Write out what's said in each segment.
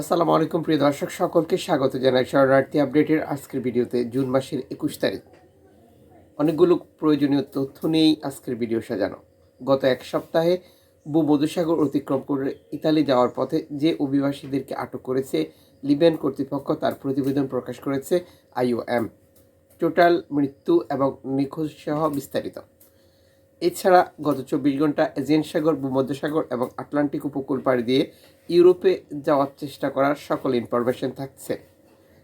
আসসালামু আলাইকুম, প্রিয় দর্শক, সকলকে স্বাগত জানাই শরণার্থী আপডেটের আজকের ভিডিওতে, জুন মাসের একুশ তারিখ। অনেকগুলো প্রয়োজনীয় তথ্য নিয়েই আজকের ভিডিও সাজানো। গত এক সপ্তাহে ভূমধুসাগর অতিক্রম করে ইতালি যাওয়ার পথে যে অভিবাসীদেরকে আটক করেছে লিবিয়ান কর্তৃপক্ষ, তার প্রতিবেদন প্রকাশ করেছে আইওএম। টোটাল মৃত্যু এবং নিখোঁজ সহ বিস্তারিত। এছাড়া গত চব্বিশ ঘণ্টা এজিয়ান সাগর, ভূমধ্যসাগর এবং আটলান্টিক উপকূল পাড়ি দিয়ে ইউরোপে যাওয়ার চেষ্টা করার সকল ইনফরমেশন থাকছে।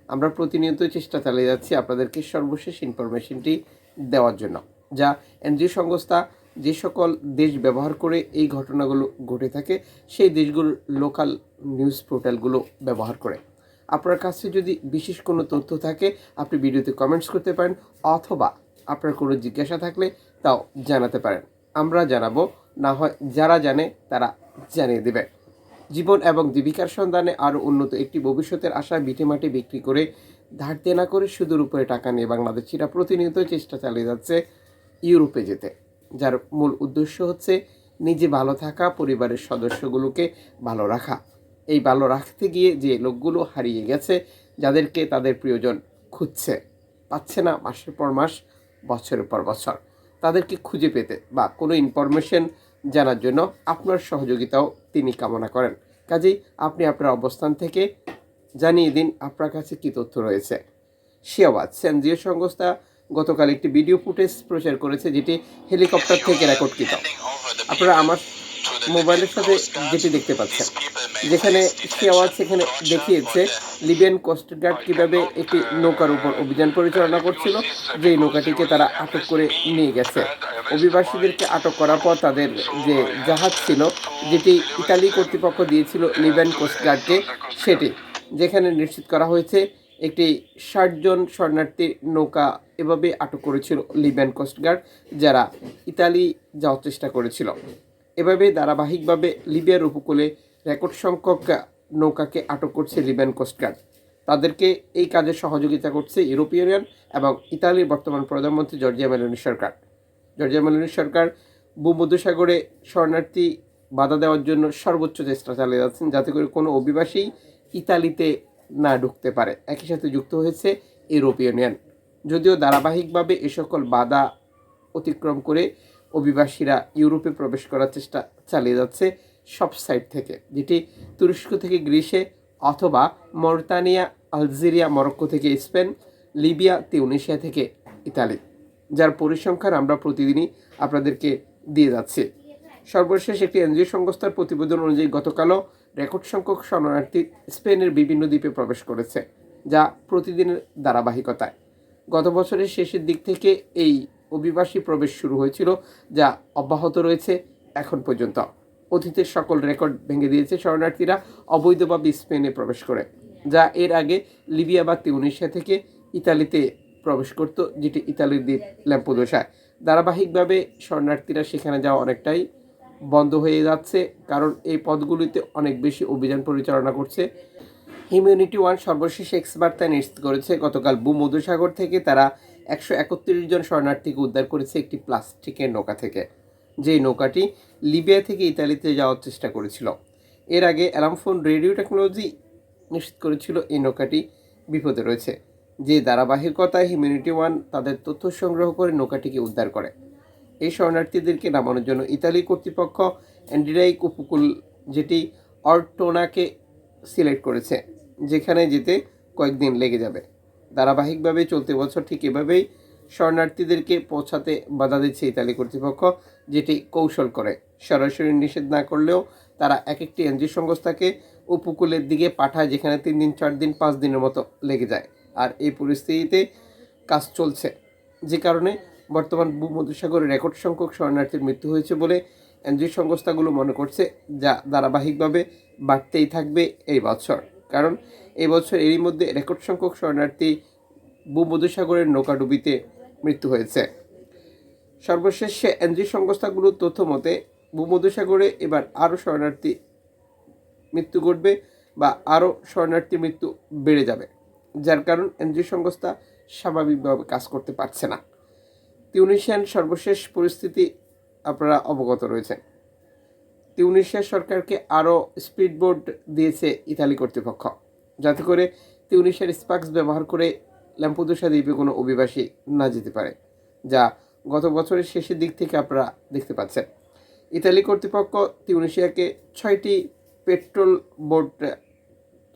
আমরা প্রতিনিয়ত চেষ্টা চালিয়ে যাচ্ছি আপনাদেরকে সর্বশেষ ইনফরমেশনটি দেওয়ার জন্য, যা এনজিও সংস্থা যে সকল দেশ ব্যবহার করে এই ঘটনাগুলো ঘটে থাকে, সেই দেশগুলোর লোকাল নিউজ পোর্টালগুলো ব্যবহার করে। আপনার কাছে যদি বিশেষ কোনো তথ্য থাকে, আপনি ভিডিওতে কমেন্টস করতে পারেন, অথবা আপনার কোনো জিজ্ঞাসা থাকলে তাও জানাতে পারেন। আমরা জানাব, না হয় যারা জানে তারা জানিয়ে দেবে। জীবন এবং জীবিকার সন্ধানে আরও উন্নত একটি ভবিষ্যতের আশায় ভিটেমাটি বিক্রি করে ধার দেনা করে সুদের উপরে টাকা নিয়ে বাংলাদেশিরা প্রতিনিয়ত চেষ্টা চালিয়ে যাচ্ছে ইউরোপে যেতে। যার মূল উদ্দেশ্য হচ্ছে নিজে ভালো থাকা, পরিবারের সদস্যগুলোকে ভালো রাখা। এই ভালো রাখতে গিয়ে যে লোকগুলো হারিয়ে গেছে, যাদেরকে তাদের প্রিয়জন খুঁজছে, পাচ্ছে না মাসের পর মাস, বছরের পর বছর। তাদেরকে খুঁজে পেতে বা কোনো ইনফরমেশন জানার জন্য আপনার সহযোগিতাও তিনি কামনা করেন। কাজেই আপনি আপনার অবস্থান থেকে জানিয়ে দিন আপনার কাছে কী তথ্য রয়েছে। শিয়াবাদ, সেনজিও সংস্থা গতকাল একটি ভিডিও ফুটেজ প্রচার করেছে যেটি হেলিকপ্টার থেকে রেকর্ডকৃত আপনারা আমার মোবাইলের সাথে যেটি দেখতে পাচ্ছেন। যেখানে শিয়াওয়াজ সেখানে দেখিয়েছে লিবিয়ান কোস্টগার্ড কীভাবে একটি নৌকার উপর অভিযান পরিচালনা করছিল, যেই নৌকাটিকে তারা আটক করে নিয়ে গেছে। অভিবাসীদেরকে আটক করার পর তাদের যে জাহাজ ছিল, যেটি ইতালি কর্তৃপক্ষ দিয়েছিল লিবিয়ান কোস্টগার্ডকে সেটি, যেখানে নিশ্চিত করা হয়েছে একটি ষাটজন শরণার্থী নৌকা এভাবে আটক করেছিল লিবিয়ান কোস্টগার্ড যারা ইতালি যাওয়ার চেষ্টা করেছিল। এভাবে ধারাবাহিকভাবে লিবিয়ার উপকূলে রেকর্ড সংখ্যক নৌকাকে আটক করছে লিবিয়ান কোস্টগার্ড তাদেরকে এই কাজে সহযোগিতা করছে ইউরোপিয়ান ইউনিয়ন এবং ইতালির বর্তমান প্রধানমন্ত্রী জর্জিয়া মেলোনি সরকার। জর্জিয়া মেলোনি সরকার ভূমধ্যসাগরে শরণার্থী বাধা দেওয়ার জন্য সর্বোচ্চ চেষ্টা চালিয়ে যাচ্ছেন যাতে করে কোনো অভিবাসী ইতালিতে না ঢুকতে পারে। একই সাথে যুক্ত হয়েছে ইউরোপিয়ান ইউনিয়ন। যদিও ধারাবাহিকভাবে এ সকল বাধা অতিক্রম করে অভিবাসীরা ইউরোপে প্রবেশ করার চেষ্টা চালিয়ে যাচ্ছে সব সাইড থেকে। যেটি তুরস্ক থেকে গ্রিসে অথবা মরতানিয়া, আলজেরিয়া, মরক্কো থেকে স্পেন, লিবিয়া তিউনেশিয়া থেকে ইতালি, যার পরিসংখ্যান আমরা প্রতিদিনই আপনাদেরকে দিয়ে যাচ্ছি। সর্বশেষ একটি এনজিও সংস্থার প্রতিবেদন অনুযায়ী গতকালও রেকর্ড সংখ্যক শরণার্থী স্পেনের বিভিন্ন দ্বীপে প্রবেশ করেছে, যা প্রতিদিনের ধারাবাহিকতায়। গত বছরের শেষের দিক থেকে এই অভিবাসী প্রবেশ শুরু হয়েছিল, যা অব্যাহত রয়েছে এখন পর্যন্ত। অতীতের সকল রেকর্ড ভেঙে দিয়েছে শরণার্থীরা অবৈধভাবে স্পেনে প্রবেশ করে, যা এর আগে লিবিয়া বা তিউনিশিয়া থেকে ইতালিতে প্রবেশ করত, যেটি ইতালির দ্বীপ ল্যাম্পোদোসায় ধারাবাহিকভাবে শরণার্থীরা সেখানে যাওয়া অনেকটাই বন্ধ হয়ে যাচ্ছে, কারণ এই পদগুলিতে অনেক বেশি অভিযান পরিচালনা করছে। হিউম্যানিটি ওয়ান সর্বশেষ এক্সবার্তায় নিশ্চিত করেছে, গতকাল ভূমধ্যসাগর থেকে তারা একশো একত্রিশ জন শরণার্থীকে উদ্ধার করেছে একটি প্লাস্টিকের নৌকা থেকে। যেই নৌকাটি লিবিয়া থেকে ইতালিতে যাওয়ার চেষ্টা করেছিল। এর আগে অ্যালামফোন রেডিও টেকনোলজি নিশ্চিত করেছিল এই নৌকাটি বিপদে রয়েছে। যে ধারাবাহিকতায় হিউম্যানিটি ওয়ান তাদের তথ্য সংগ্রহ করে নৌকাটিকে উদ্ধার করে। এই শরণার্থীদেরকে নামানোর জন্য ইতালি কর্তৃপক্ষ অ্যান্ডিরাইক উপকূল যেটি অর্টোনাকে সিলেক্ট করেছে, যেখানে যেতে কয়েকদিন লেগে যাবে। ধারাবাহিকভাবে চলতি বছর ঠিক এভাবেই শরণার্থীদেরকে পৌঁছাতে বাধা দিচ্ছে ইতালি কর্তৃপক্ষ, যেটি কৌশল করে। সরাসরি নিষেধ না করলেও তারা এক একটি এনজিও সংস্থাকে উপকূলের দিকে পাঠায়, যেখানে তিন দিন, চার দিন, পাঁচ দিনের মতো লেগে যায়। আর এই পরিস্থিতিতে কাজ চলছে। যে কারণে বর্তমান ভূমধ্যসাগরে রেকর্ড সংখ্যক শরণার্থীর মৃত্যু হয়েছে বলে এনজিও সংস্থাগুলো মনে করছে, যা ধারাবাহিকভাবে বাড়তেই থাকবে এই বছর। কারণ এই বছর এরই মধ্যে রেকর্ড সংখ্যক শরণার্থী ভূমধ্যসাগরের নৌকাডুবিতে মৃত্যু হয়েছে। সর্বশেষ এনজিও সংস্থাগুলোর তথ্য মতে, ভূমধ্যসাগরে এবার আরও শরণার্থী মৃত্যু ঘটবে বা আরও শরণার্থী মৃত্যু বেড়ে যাবে, যার কারণ এনজিও সংস্থা স্বাভাবিকভাবে কাজ করতে পারছে না। তিউনিশিয়ান সর্বশেষ পরিস্থিতি আপনারা অবগত রয়েছেন। তিউনিশিয়া সরকারকে আরও স্পিড বোট দিয়েছে ইতালি কর্তৃপক্ষ, যাতে করে তিউনিশিয়ার স্পাক্স ব্যবহার করে ল্যাম্পুদোসা দ্বীপে কোনো অভিবাসী না যেতে পারে, যা গত বছরের শেষের দিক থেকে আপনারা দেখতে পাচ্ছেন। ইতালি কর্তৃপক্ষ তিউনিশিয়াকে ছয়টি পেট্রোল বোট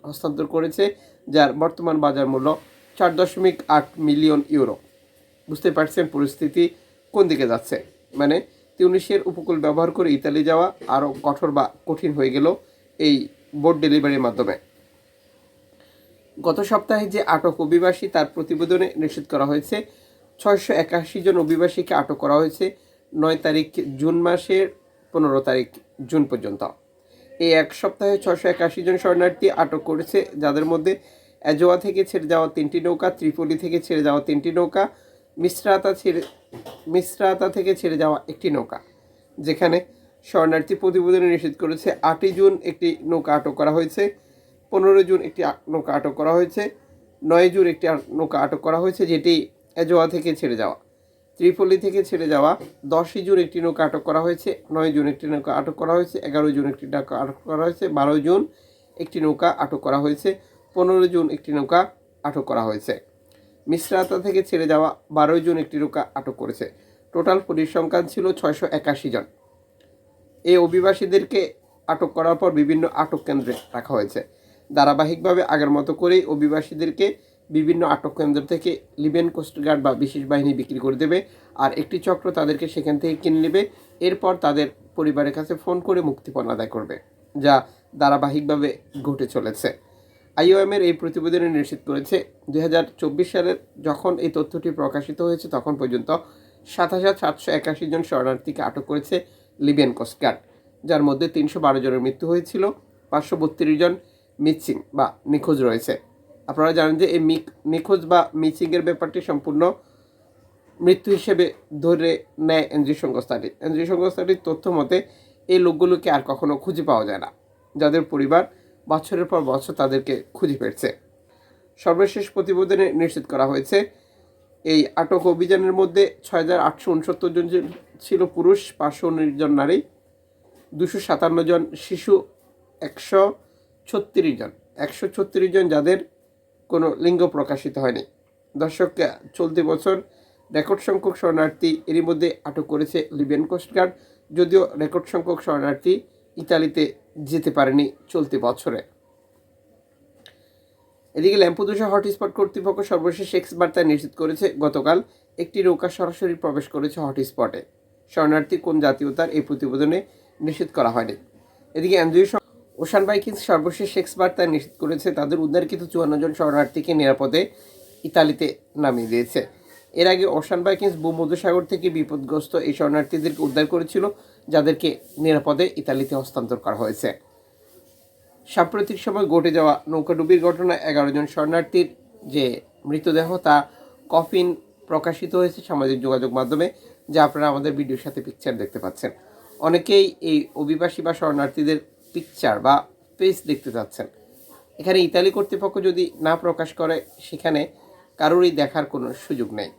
হস্তান্তর করেছে, যার বর্তমান বাজার মূল্য চার দশমিক আট মিলিয়ন ইউরো। বুঝতে পারছেন পরিস্থিতি কোন দিকে যাচ্ছে? মানে তিউনিশিয়ার উপকূল ব্যবহার করে ইতালি যাওয়া আরও কঠোর বা কঠিন হয়ে গেল এই বোট ডেলিভারির মাধ্যমে। গত সপ্তাহে যে আটক অভিবাসী তার প্রতিবেদনে নিশ্চিত করা হয়েছে, ছয়শো একাশি জন অভিবাসীকে আটক করা হয়েছে নয় তারিখ জুন মাসের পনেরো তারিখ জুন পর্যন্ত। এই এক সপ্তাহে ছশো একাশি জন শরণার্থী আটক করেছে, যাদের মধ্যে অ্যাজোয়া থেকে ছেড়ে যাওয়া তিনটি নৌকা, ত্রিপলি থেকে ছেড়ে যাওয়া তিনটি নৌকা, মিশ্রাতা ছেড়ে মিশ্রাতা থেকে ছেড়ে যাওয়া একটি নৌকা, যেখানে শরণার্থী প্রতিবেদনে নিষেধ করেছে আটই জুন একটি নৌকা আটক করা হয়েছে। পনেরো জুন একটি নৌকা আটক করা হয়েছে। নয় জুন একটি নৌকা আটক করা হয়েছে, যেটি এজোয়া থেকে ছেড়ে যাওয়া। ত্রিপল্লী থেকে ছেড়ে যাওয়া দশই জুন একটি নৌকা আটক করা হয়েছে, নয় জুন একটি নৌকা আটক করা হয়েছে, এগারো জুন একটি নৌকা আটক করা হয়েছে, বারো জুন একটি নৌকা আটক করা হয়েছে, পনেরো জুন একটি নৌকা আটক করা হয়েছে। মিশ্রাতা থেকে ছেড়ে যাওয়া বারোই জুন একটি নৌকা আটক করেছে। টোটাল পরিসংখ্যান ছিল ছয়শো একাশি জন। এই অভিবাসীদেরকে আটক করার পর বিভিন্ন আটক কেন্দ্রে রাখা হয়েছে। ধারাবাহিকভাবে আগের মতো করেই অভিবাসীদেরকে বিভিন্ন আটক কেন্দ্র থেকে লিবিয়ান কোস্টগার্ড বা বিশেষ বাহিনী বিক্রি করে দেবে। আর একটি চক্র তাদেরকে সেখান থেকে কিনে নেবে। এরপর তাদের পরিবারের কাছে ফোন করে মুক্তিপণ আদায় করবে, যা ধারাবাহিকভাবে ঘটে চলেছে। আইওএমের এই প্রতিবেদনে নিশ্চিত করেছে দু হাজার চব্বিশ সালের যখন এই তথ্যটি প্রকাশিত হয়েছে, তখন পর্যন্ত সাত হাজার সাতশো একাশি জন শরণার্থীকে আটক করেছে লিবিয়ান কোস্টগার্ড যার মধ্যে তিনশো বারো জনের মৃত্যু হয়েছিল, পাঁচশো বত্রিশ জন মিচিং বা নিখোঁজ রয়েছে। আপনারা জানেন যে এই নিখোঁজ বা মিচিংয়ের ব্যাপারটি সম্পূর্ণ মৃত্যু হিসেবে ধরে নেয় এনজিও সংস্থাটি। এনজিও সংস্থাটির তথ্য মতে, এই লোকগুলোকে আর কখনো খুঁজে পাওয়া যায় না। যাদের পরিবার বছরের পর বছর তাদেরকে খুঁজে পেয়েছে। সর্বশেষ প্রতিবেদনে নিশ্চিত করা হয়েছে, এই আটক অভিযানের মধ্যে ছয় হাজার আটশো উনসত্তর জন ছিল- ছিল পুরুষ, পাঁচশো উনিশ জন নারী, দুশো সাতান্ন জন শিশু, একশো ছত্রিশ জন। একশো ছত্রিশ জন যাদের কোনো লিঙ্গ প্রকাশিত হয়নি। দর্শক চলতি বছর রেকর্ড সংখ্যক শরণার্থী এরই মধ্যে আটক করেছে লিবিয়ান কোস্টগার্ড যদিও রেকর্ড সংখ্যক শরণার্থী ইতালিতে যেতে পারেনি চলতি বছরে। এদিকে ল্যাম্পুদোসা হটস্পট কর্তৃপক্ষ সর্বশেষ এক্স বার্তায় নিশ্চিত করেছে, গতকাল একটি নৌকা সরাসরি প্রবেশ করেছে হটস্পটে। শরণার্থী কোন জাতীয়তার এই প্রতিবেদনে নিশ্চিত করা হয়নি। এদিকে এনজিও ওশান বাইকিংস সর্বশেষ এক্স বার্তায় নিশ্চিত করেছে, তাদের উদ্ধারকৃত চুয়ান্ন জন শরণার্থীকে নিরাপদে ইতালিতে নামিয়ে দিয়েছে। এর আগে ওশান বাইকিংস ভূমধ্যসাগর থেকে বিপদগ্রস্ত এই শরণার্থীদেরকে উদ্ধার করেছিল, যাদেরকে নিরাপদে ইতালিতে হস্তান্তর করা হয়েছে। সাম্প্রতিক সময় ঘটে যাওয়া নৌকাডুবির ঘটনায় এগারো জন শরণার্থীর যে মৃতদেহ, তা কফিন প্রকাশিত হয়েছে সামাজিক যোগাযোগ মাধ্যমে, যা আপনারা আমাদের ভিডিওর সাথে পিকচার দেখতে পাচ্ছেন। অনেকেই এই অভিবাসী বা শরণার্থীদের পিকচার বা পেজ দেখতে চাচ্ছেন। এখানে ইতালি কর্তৃপক্ষ যদি না প্রকাশ করে, সেখানে কারোরই দেখার কোনো সুযোগ নেই।